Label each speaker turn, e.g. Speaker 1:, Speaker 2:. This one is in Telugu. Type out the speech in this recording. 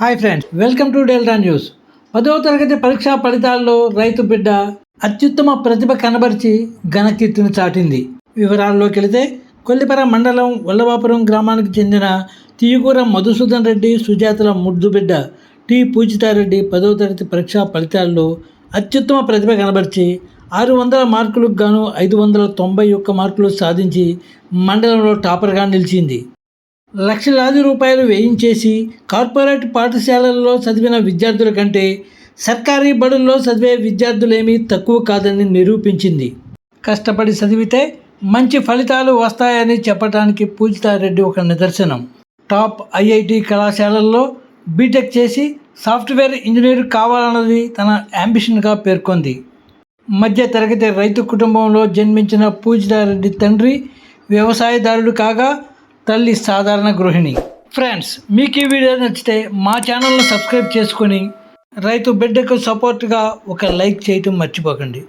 Speaker 1: Hi friends welcome to Delta News. పదవ తరగతి పరీక్షా ఫలితాల్లో రైతు బిడ్డ అత్యుత్తమ ప్రతిభ కనబరిచి ఘనకీర్తిని చాటింది. వివరాల్లోకి వెళితే కొల్లిపర మండలం వల్లవాపురం గ్రామానికి చెందిన తీయకూర మధుసూదన్ రెడ్డి సుజాతల ముద్దు బిడ్డ టి. పూజితారెడ్డి పదవ తరగతి పరీక్షా ఫలితాల్లో అత్యుత్తమ ప్రతిభ కనబరిచి ఆరు వందల మార్కులకు గాను ఐదు వందల తొంభై ఒక్క మార్కులు సాధించి మండలంలో టాపర్గా నిలిచింది. లక్షలాది రూపాయలు వేయించేసి కార్పొరేట్ పాఠశాలల్లో చదివిన విద్యార్థుల కంటే సర్కారీ బడుల్లో చదివే విద్యార్థులేమీ తక్కువ కాదని నిరూపించింది. కష్టపడి చదివితే మంచి ఫలితాలు వస్తాయని చెప్పడానికి పూజితారెడ్డి ఒక నిదర్శనం. టాప్ ఐఐటి కళాశాలల్లో బీటెక్ చేసి సాఫ్ట్వేర్ ఇంజనీర్ కావాలన్నది తన యాంబిషన్గా పేర్కొంది. మధ్య తరగతి రైతు కుటుంబంలో జన్మించిన పూజితారెడ్డి తండ్రి వ్యవసాయదారుడు కాగా తల్లి సాధారణ గృహిణి. ఫ్రెండ్స్ మీకు ఈ వీడియో నచ్చితే మా ఛానల్ను సబ్స్క్రైబ్ చేసుకొని రైతు బిడ్డకు సపోర్ట్గా ఒక లైక్ చేయటం మర్చిపోకండి.